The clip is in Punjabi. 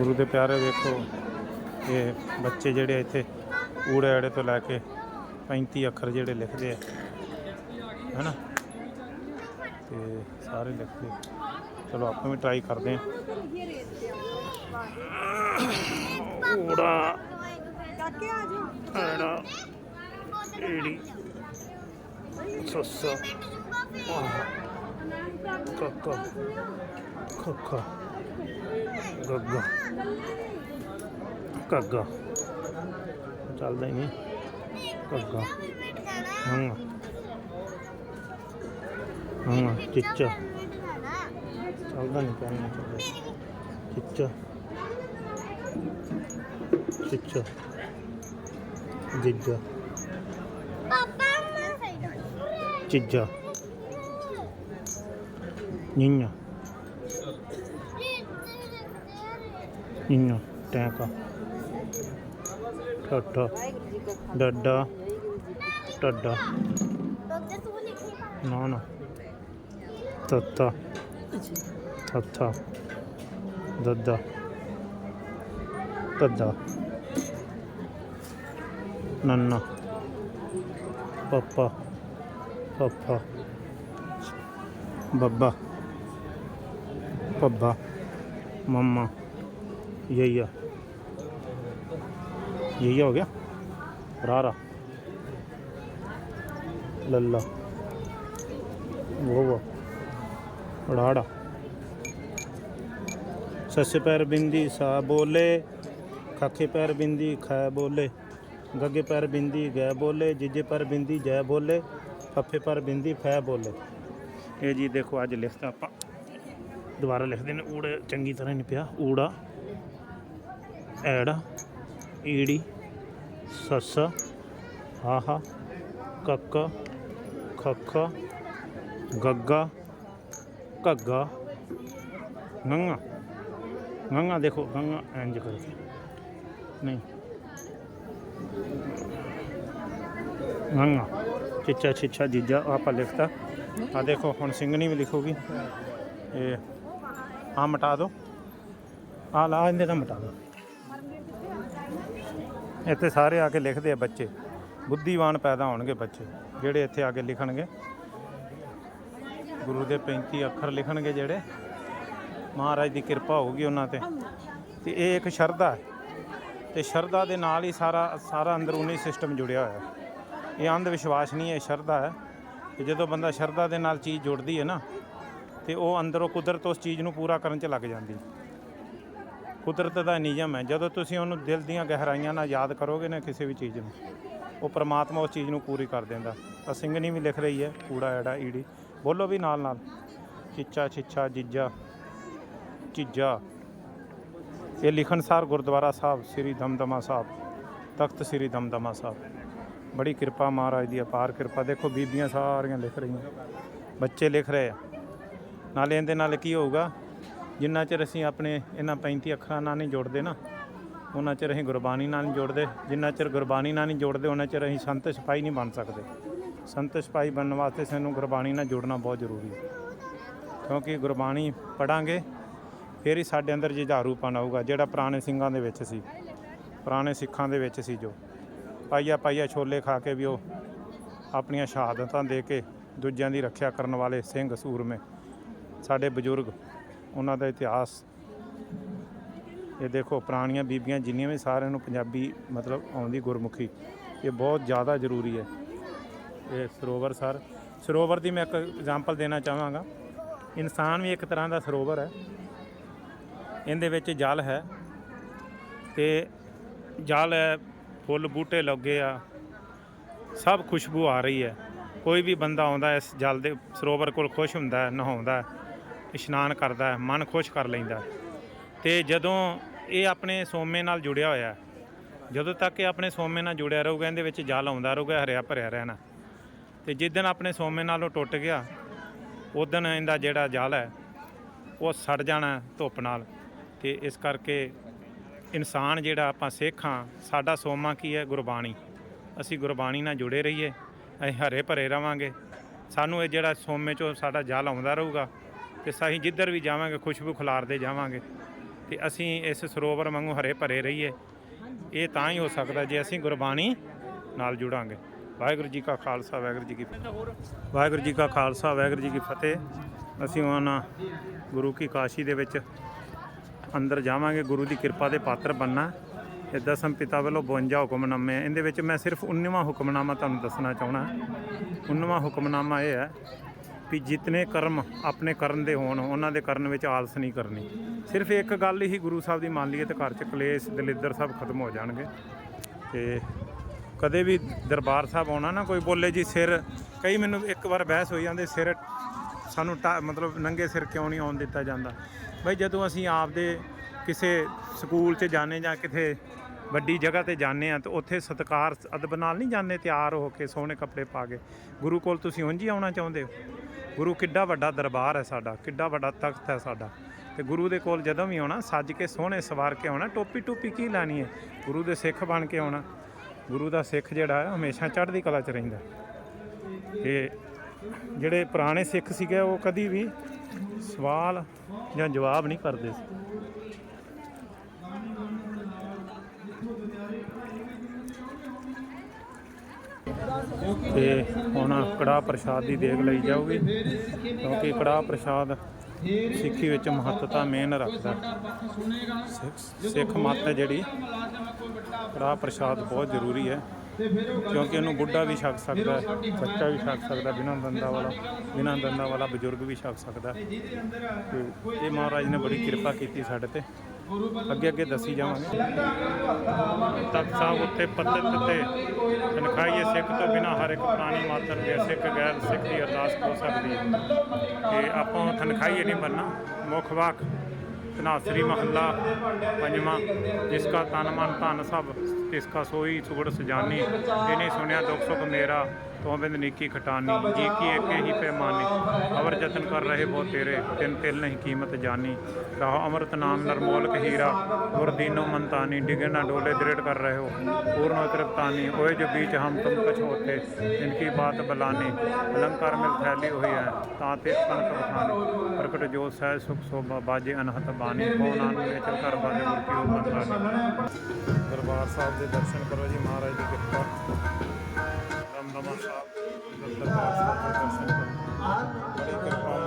ਗੁਰੂ ਦੇ ਪਿਆਰੇ ਵੇਖੋ, ਇਹ ਬੱਚੇ ਜਿਹੜੇ ਇੱਥੇ ਊੜੇ ਆੜੇ ਤੋਂ ਲੈ ਕੇ 35 ਅੱਖਰ ਜਿਹੜੇ ਲਿਖਦੇ ਆ, ਹੈਨਾ? ਤੇ ਸਾਰੇ ਲਿਖਦੇ ਚਲੋ, ਆਪਾਂ ਵੀ ਟਰਾਈ ਕਰਦੇ ਹਾਂ। ਊੜਾ। ਕਾਕੇ ਆ ਜਾਓ ਆੜਾ ਏੜੀ। ਸੱਸਾ। ਕੱਕਾ। ਖੱਖਾ ਗੱਗਾ ਕੱਗਾ ਚੱਲਦਾ ਹੀ ਨਹੀਂ ਕੱਗਾ ਹਾਂ ਹਾਂ ਚਿੱਚਾ ਚੱਲਦਾ ਨਹੀਂ ਪੈਣਾ ਚੱਲਦਾ ਚਿੱਚਾ ਚਿੱਚਾ ਜਿੱਜਾ ਪਾਪਾ ਮੈਂ ਸਹੀ ਚਿੱਜਾ ਨਿੰਨਾ ਨਿੰਨਾ ਟੈਂਕਾ ਠੱਠਾ, ਡੱਡਾ ਟੱਡਾ ਡਾਕਟਰ ਨਾ ਨਾ। ਤੱਤਾ, ਤੱਥਾ, ਦੱਦਾ, ਤੱਦਾ। ਨੰਨਾ, ਪਪਾ ਪਪਾ। ਬੱਬਾ ਪੱਬਾ ਮੰਮਾ। ਯਈਆ ਯਈਆ ਹੋ ਗਿਆ ਰਾਰਾ ਲੱਲਾ वो वो उड़ाड़ा सस्य पैर बिंदी सा बोले खाखे पैर बिंदी खै बोले गगे पैर बिंदी गै बोले जिजे पैर बिंदी जय बोले फफे पर बिंदी फै बोले ਇਹ ਜੀ ਦੇਖੋ ਅੱਜ ਲਿਖਤਾ ਆਪਾਂ ਦੁਬਾਰਾ ਲਿਖਦੇ ਨੇ ਊੜ ਚੰਗੀ ਤਰ੍ਹਾਂ ਨਹੀਂ ਪਿਆ ਊੜਾ ਐੜਾ, ਈੜੀ, ਸੱਸ ਆਹਾ ਕੱਕਾ, ਖੱਖਾ, ਗੱਗਾ, ਘੱਗਾ ਗੰਗਾ ਗੰਗਾ ਦੇਖੋ ਗੰਗਾ ਇੰਜ ਕਰਕੇ। ਨਹੀਂ। ਗੰਗਾ ਚਿੱਚਾ ਚਿੱਚਾ ਜੀਜਾ ਆਪਾਂ ਲਿਖਤਾ। ਆ ਦੇਖੋ, ਹੁਣ ਸਿੰਘਣੀ ਵੀ ਲਿਖੋਗੀ। ਇਹ ਆ ਮਟਾ ਦਿਓ ਆ ਲਾ, ਇਹਦੇ ਤਾਂ ਮਟਾ ਦਿਓ ਇੱਥੇ ਸਾਰੇ ਆ ਕੇ ਲਿਖਦੇ ਆ ਬੱਚੇ। ਬੁੱਧੀਵਾਨ ਪੈਦਾ ਹੋਣਗੇ ਬੱਚੇ, ਜਿਹੜੇ ਇੱਥੇ ਆ ਕੇ ਲਿਖਣਗੇ। ਗੁਰੂ ਦੇ 35 ਅੱਖਰ ਲਿਖਣਗੇ ਜਿਹੜੇ। ਮਹਾਰਾਜ ਦੀ ਕਿਰਪਾ ਹੋਊਗੀ ਉਹਨਾਂ ਤੇ। ਤੇ ਇਹ ਇੱਕ ਸ਼ਰਧਾ ਹੈ। ਤੇ ਸ਼ਰਧਾ ਦੇ ਨਾਲ ਹੀ ਸਾਰਾ ਸਾਰਾ ਅੰਦਰੂਨੀ ਸਿਸਟਮ ਜੁੜਿਆ ਹੋਇਆ। ਇਹ ਅੰਧ ਵਿਸ਼ਵਾਸ ਨਹੀਂ ਹੈ ਇਹ ਸ਼ਰਧਾ ਹੈ। ਕਿ ਜਦੋਂ ਬੰਦਾ ਸ਼ਰਧਾ ਦੇ ਨਾਲ ਚੀਜ਼ ਜੁੜਦੀ ਹੈ ਨਾ, ਤੇ ਉਹ ਅੰਦਰੋਂ ਕੁਦਰਤ ਉਸ ਚੀਜ਼ ਨੂੰ ਪੂਰਾ ਕਰਨ 'ਚ ਲੱਗ ਜਾਂਦੀ ਕੁਦਰਤ ਦਾ ਨਿਯਮ ਹੈ। ਜਦੋਂ ਤੁਸੀਂ ਉਹਨੂੰ ਦਿਲ ਦੀਆਂ ਗਹਿਰਾਈਆਂ ਨਾਲ ਯਾਦ ਕਰੋਗੇ ਨਾ ਕਿਸੇ ਵੀ ਚੀਜ਼ ਨੂੰ, ਉਹ ਪ੍ਰਮਾਤਮਾ ਉਸ ਚੀਜ਼ ਨੂੰ ਪੂਰੀ ਕਰ ਦਿੰਦਾ। ਤਾਂ ਸਿੰਘਣੀ ਵੀ ਲਿਖ ਰਹੀ ਹੈ, ਕੂੜਾ, ਐੜਾ, ਈੜੀ। ਬੋਲੋ ਵੀ ਨਾਲ ਨਾਲ। ਚਿੱਚਾ, ਛਿੱਛਾ, ਜਿੱਜਾ ਚੀਜਾ ਇਹ ਲਿਖਣਸਾਰ ਗੁਰਦੁਆਰਾ ਸਾਹਿਬ, ਸ੍ਰੀ ਦਮਦਮਾ ਸਾਹਿਬ, ਤਖਤ ਸ੍ਰੀ ਦਮਦਮਾ ਸਾਹਿਬ। ਬੜੀ ਕਿਰਪਾ ਮਹਾਰਾਜ ਦੀ, ਅਪਾਰ ਕਿਰਪਾ। ਦੇਖੋ, ਬੀਬੀਆਂ ਸਾਰੀਆਂ ਲਿਖ ਰਹੀਆਂ। ਬੱਚੇ ਲਿਖ ਰਹੇ ਆ। ਨਾਲੇ ਇਹਦੇ ਨਾਲ ਕੀ ਹੋਊਗਾ? ਜਿੰਨਾ ਚਿਰ ਅਸੀਂ ਆਪਣੇ ਇਹਨਾਂ 35 ਅੱਖਰਾਂ ਨਾਲ ਨਹੀਂ ਜੁੜਦੇ ਨਾ, ਉਹਨਾਂ ਚਿਰ ਅਸੀਂ ਗੁਰਬਾਣੀ ਨਾਲ ਨਹੀਂ ਜੁੜਦੇ। ਜਿੰਨਾ ਚਿਰ ਗੁਰਬਾਣੀ ਨਾਲ ਨਹੀਂ ਜੁੜਦੇ, ਉਹਨਾਂ ਚਿਰ ਅਸੀਂ ਸੰਤ ਸਿਪਾਹੀ ਨਹੀਂ ਬਣ ਸਕਦੇ। ਸੰਤ ਸਿਪਾਹੀ ਬਣਨ ਵਾਸਤੇ ਸਾਨੂੰ ਗੁਰਬਾਣੀ ਨਾਲ ਜੁੜਨਾ ਬਹੁਤ ਜ਼ਰੂਰੀ ਹੈ। ਕਿਉਂਕਿ ਗੁਰਬਾਣੀ ਪੜਾਂਗੇ, ਫਿਰ ਹੀ ਸਾਡੇ ਅੰਦਰ ਜੁਝਾਰੂਪਨ ਆਊਗਾ, ਜਿਹੜਾ ਪੁਰਾਣੇ ਸਿੰਘਾਂ ਦੇ ਵਿੱਚ ਸੀ, ਪੁਰਾਣੇ ਸਿੱਖਾਂ ਦੇ ਵਿੱਚ ਸੀ ਜੋ। ਪਾਈਆ ਪਾਈਆ ਛੋਲੇ ਖਾ ਕੇ ਵੀ ਉਹ ਆਪਣੀਆਂ ਸ਼ਹਾਦਤਾਂ ਦੇ ਕੇ ਦੂਜਿਆਂ ਦੀ ਰੱਖਿਆ ਕਰਨ ਵਾਲੇ ਸਿੰਘ ਸੂਰਮੇ, ਸਾਡੇ ਬਜ਼ੁਰਗ ਉਹਨਾਂ ਦਾ ਇਤਿਹਾਸ। ਇਹ ਦੇਖੋ, ਪੁਰਾਣੀਆਂ ਬੀਬੀਆਂ ਜਿੰਨੀਆਂ ਵੀ ਸਾਰਿਆਂ ਨੂੰ ਪੰਜਾਬੀ ਮਤਲਬ ਆਉਂਦੀ ਗੁਰਮੁਖੀ, ਇਹ ਬਹੁਤ ਜ਼ਿਆਦਾ ਜ਼ਰੂਰੀ ਹੈ। ਇਹ ਸਰੋਵਰ ਸਰ, ਸਰੋਵਰ ਦੀ ਮੈਂ ਇੱਕ ਐਗਜ਼ਾਮਪਲ ਦੇਣਾ ਚਾਹਾਂਗਾ। ਇਨਸਾਨ ਵੀ ਇੱਕ ਤਰ੍ਹਾਂ ਦਾ ਸਰੋਵਰ ਹੈ। ਇਹਦੇ ਵਿੱਚ ਜਲ ਹੈ ਤੇ ਜਲ ਹੈ, ਫੁੱਲ ਬੂਟੇ ਲੱਗੇ ਆ, ਸਭ ਖੁਸ਼ਬੂ ਆ ਰਹੀ ਹੈ। ਕੋਈ ਵੀ ਬੰਦਾ ਆਉਂਦਾ ਇਸ ਜਲ ਦੇ, ਸਰੋਵਰ ਕੋਲ ਖੁਸ਼ ਹੁੰਦਾ, ਨਹਾਉਂਦਾ ਇਸ਼ਨਾਨ ਕਰਦਾ ਹੈ ਮਨ ਖੁਸ਼ ਕਰ ਲੈਂਦਾ। ਹੈ। ਤੇ ਜਦੋਂ ਇਹ ਆਪਣੇ ਸੋਮੇ ਨਾਲ ਜੁੜਿਆ ਹੋਇਆ, ਜਦੋਂ ਤੱਕ ਇਹ ਆਪਣੇ ਸੋਮੇ ਨਾਲ ਜੁੜਿਆ ਰਹੂਗਾ, ਇਹਦੇ ਵਿੱਚ ਜਲ ਆਉਂਦਾ ਰਹੂਗਾ, ਹਰਿਆ ਭਰਿਆ ਰਹਿਣਾ। ਤੇ ਜਿਸ ਆਪਣੇ ਸੋਮੇ ਨਾਲੋਂ ਟੁੱਟ ਗਿਆ ਉਦੋਂ ਇਹਦਾ ਜਿਹੜਾ ਜਲ ਹੈ, ਉਹ ਸੜ ਜਾਣਾ ਧੁੱਪ ਨਾਲ। ਤੇ ਇਸ ਕਰਕੇ ਇਨਸਾਨ ਜਿਹੜਾ ਆਪਾਂ ਸਿੱਖ ਹਾਂ, ਸਾਡਾ ਸੋਮਾ ਕੀ ਹੈ? ਗੁਰਬਾਣੀ। ਅਸੀਂ ਗੁਰਬਾਣੀ ਨਾਲ ਜੁੜੇ ਰਹੀਏ, ਅਸੀਂ ਹਰੇ ਭਰੇ ਰਵਾਂਗੇ। ਸਾਨੂੰ ਇਹ ਜਿਹੜਾ ਸੋਮੇ ਚੋਂ ਸਾਡਾ ਜਲ ਆਉਂਦਾ ਰਹੂਗਾ ਤੇ ਅਸੀਂ ਜਿੱਧਰ ਵੀ ਜਾਵਾਂਗੇ, ਖੁਸ਼ਬੂ ਖਿਲਾਰਦੇ ਜਾਵਾਂਗੇ। ਤੇ ਅਸੀਂ ਇਸ ਸਰੋਵਰ ਵਾਂਗੂ ਹਰੇ ਭਰੇ ਰਹੀਏ। ਇਹ ਤਾਂ ਹੀ ਹੋ ਸਕਦਾ ਜੇ ਅਸੀਂ ਗੁਰਬਾਣੀ ਨਾਲ ਜੁੜਾਂਗੇ। ਵਾਹਿਗੁਰੂ ਜੀ ਕਾ ਖਾਲਸਾ, ਵਾਹਿਗੁਰੂ ਜੀ ਕੀ ਫਤਿਹ। ਵਾਹਿਗੁਰੂ ਜੀ ਕਾ ਖਾਲਸਾ, ਵਾਹਿਗੁਰੂ ਜੀ ਕੀ ਫਤਿਹ। ਅਸੀਂ ਉਹਨਾਂ ਗੁਰੂ ਕੀ ਕਾਸ਼ੀ ਦੇ ਵਿੱਚ ਅੰਦਰ ਜਾਵਾਂਗੇ। ਗੁਰੂ ਦੀ ਕਿਰਪਾ ਦੇ ਪਾਤਰ ਬੰਨਾ ਇਹ ਦਸਮ ਪਿਤਾ ਵੱਲੋਂ 52 ਹੁਕਮਨਾਮੇ ਆ। ਇਹਦੇ ਵਿੱਚ ਮੈਂ ਸਿਰਫ 19ਵਾਂ ਹੁਕਮਨਾਮਾ ਤੁਹਾਨੂੰ ਦੱਸਣਾ ਚਾਹਣਾ 19ਵਾਂ ਹੁਕਮਨਾਮਾ ਇਹ ਹੈ ਵੀ ਜਿਤਨੇ ਕਰਮ ਆਪਣੇ ਕਰਨ ਦੇ ਹੋਣ, ਉਹਨਾਂ ਦੇ ਕਰਨ ਵਿੱਚ ਆਲਸ ਨਹੀਂ ਕਰਨੀ। ਸਿਰਫ ਇੱਕ ਗੱਲ ਹੀ ਗੁਰੂ ਸਾਹਿਬ ਦੀ ਮੰਨ ਲਈਏ ਤੇ ਘਰ 'ਚ ਕਲੇਸ਼, ਦਲਿੱਦਰ ਸਭ ਖਤਮ ਹੋ ਜਾਣਗੇ। ਤੇ ਕਦੇ ਵੀ ਦਰਬਾਰ ਸਾਹਿਬ ਆਉਣਾ ਨਾ, ਕੋਈ ਬੋਲੇ ਜੀ ਸਿਰ, ਕਈ ਮੈਨੂੰ ਇੱਕ ਵਾਰ ਬਹਿਸ ਹੋਈ ਜਾਂਦੇ, ਸਿਰ ਸਾਨੂੰ ਟਾ- ਮਤਲਬ ਨੰਗੇ ਸਿਰ ਕਿਉਂ ਨਹੀਂ ਆਉਣ ਦਿੱਤਾ ਜਾਂਦਾ? ਬਈ ਜਦੋਂ ਅਸੀਂ ਆਪਦੇ ਕਿਸੇ ਸਕੂਲ 'ਚ ਜਾਂਦੇ ਜਾਂ ਕਿਤੇ ਵੱਡੀ ਜਗ੍ਹਾ ਤੇ ਜਾਂਦੇ ਆ ਤਾਂ ਉੱਥੇ ਸਤਕਾਰ, ਅਦਬ ਨਾਲ ਨਹੀਂ ਜਾਂਦੇ ਤਿਆਰ ਹੋ ਕੇ ਸੋਹਣੇ ਕੱਪੜੇ ਪਾ ਕੇ। ਗੁਰੂ ਕੋਲ ਤੁਸੀਂ ਉਂਝ ਹੀ ਆਉਣਾ ਚਾਹੁੰਦੇ ਹੋ? ਗੁਰੂ ਕਿੱਡਾ ਵੱਡਾ ਦਰਬਾਰ ਹੈ ਸਾਡਾ, ਕਿੱਡਾ ਵੱਡਾ ਤਖਤ ਹੈ ਸਾਡਾ। ਤੇ ਗੁਰੂ ਦੇ ਕੋਲ ਜਦੋਂ ਵੀ ਆਉਣਾ, ਸੱਜ ਕੇ ਸੋਹਣੇ ਸਵਾਰ ਕੇ ਆਉਣਾ, ਟੋਪੀ ਟੋਪੀ ਕੀ ਲਾਣੀ ਹੈ? ਗੁਰੂ ਦੇ ਸਿੱਖ ਬਣ ਕੇ ਆਉਣਾ। ਗੁਰੂ ਦਾ ਸਿੱਖ ਜਿਹੜਾ ਹੈ ਹਮੇਸ਼ਾ ਚੜ੍ਹਦੀ ਕਲਾ 'ਚ ਰਹਿੰਦਾ। ਤੇ ਜਿਹੜੇ ਪੁਰਾਣੇ ਸਿੱਖ ਸੀਗੇ, ਉਹ ਕਦੀ ਵੀ ਸਵਾਲ ਜਾਂ ਜਵਾਬ ਨਹੀਂ ਕਰਦੇ ਸੀ। ਤੇ ਹੁਣ ਕੜਾਹ ਪ੍ਰਸ਼ਾਦ ਦੀ ਦੇਗ ਲਈ ਜਾਊਗੀ, ਕਿਉਂਕਿ ਕੜਾਹ ਪ੍ਰਸ਼ਾਦ ਸਿੱਖੀ ਵਿੱਚ ਮਹੱਤਤਾ ਮੇਨ ਰੱਖਦਾ ਸਿੱਖ- ਸਿੱਖ ਮੱਤ ਹੈ ਜਿਹੜੀ, ਕੜਾਹ ਪ੍ਰਸ਼ਾਦ ਬਹੁਤ ਜ਼ਰੂਰੀ ਹੈ, ਕਿਉਂਕਿ ਇਹਨੂੰ ਬੁੱਢਾ ਵੀ ਛਕ ਸਕਦਾ ਹੈ, ਬੱਚਾ ਵੀ ਛਕ ਸਕਦਾ, ਬਿਨਾਂ ਦੰਦਾਂ ਵਾਲਾ ਬਿਨਾਂ ਦੰਦਾਂ ਵਾਲਾ ਬਜ਼ੁਰਗ ਵੀ ਛਕ ਸਕਦਾ ਹੈ। ਤੇ ਇਹ ਮਹਾਰਾਜ ਨੇ ਬੜੀ ਕਿਰਪਾ ਕੀਤੀ ਸਾਡੇ ਤੇ ਅੱਗੇ ਅੱਗੇ ਦੱਸੀ ਜਾਵਾਂਗੇ। ਤਖਤ ਸਾਹਿਬ ਉੱਤੇ ਪੱਤੇ 'ਤੇ ਤਨਖਾਹੀਏ ਸਿੱਖ ਤੋਂ ਬਿਨਾਂ ਹਰ ਇੱਕ ਪ੍ਰਾਣੀ ਮਾਤਰ ਦੇ ਸਿੱਖ ਗੈਰ ਸਿੱਖ ਦੀ ਅਰਦਾਸ ਹੋ ਸਕਦੀ ਹੈ। ਤੇ ਆਪਾਂ ਤਨਖਾਹੀਏ ਨਹੀਂ ਬਣਨਾ ਮੁੱਖ ਵਾਕ ਤਨਾਸਰੀ ਮਹੱਲਾ, ਪੰਜਵਾਂ, ਜਿਸ ਕਾ ਤਨ ਮਨ ਧਨ ਸਭ तिसका सोई सुगुड़ सजानी इन्हें सुनया दुख सुख मेरा तो बिंद निकी खटानी जी की एक ही पैमानी अवर जतन कर रहे वो तेरे तिन तिल नहीं कीमत जानी राह अमृत नाम नरमोलक हीरा और दीनो मनतानी डिगे ना डोले दृढ़ कर रहे हो पूर्ण तृप्तानी ओए जो बीच हम तुम कुछ होते इनकी बात बलानी अलंकार मिल फैली हुई है ताते कनक उठानी प्रकट जो सह सुख शोभा बाजे अनहत बानी कौन आन में चलकर बाजे गुरु की दरबार साहब ਦੇ ਦਰਸ਼ਨ ਕਰੋ ਜੀ, ਮਹਾਰਾਜ ਦੀ ਕਿਰਪਾ। ਦਮਦਮਾ ਸਾਹਿਬ ਸਾਹਿਬ ਦੇ ਦਰਸ਼ਨ ਕਰੋ। ਬੜੀ ਕਿਰਪਾ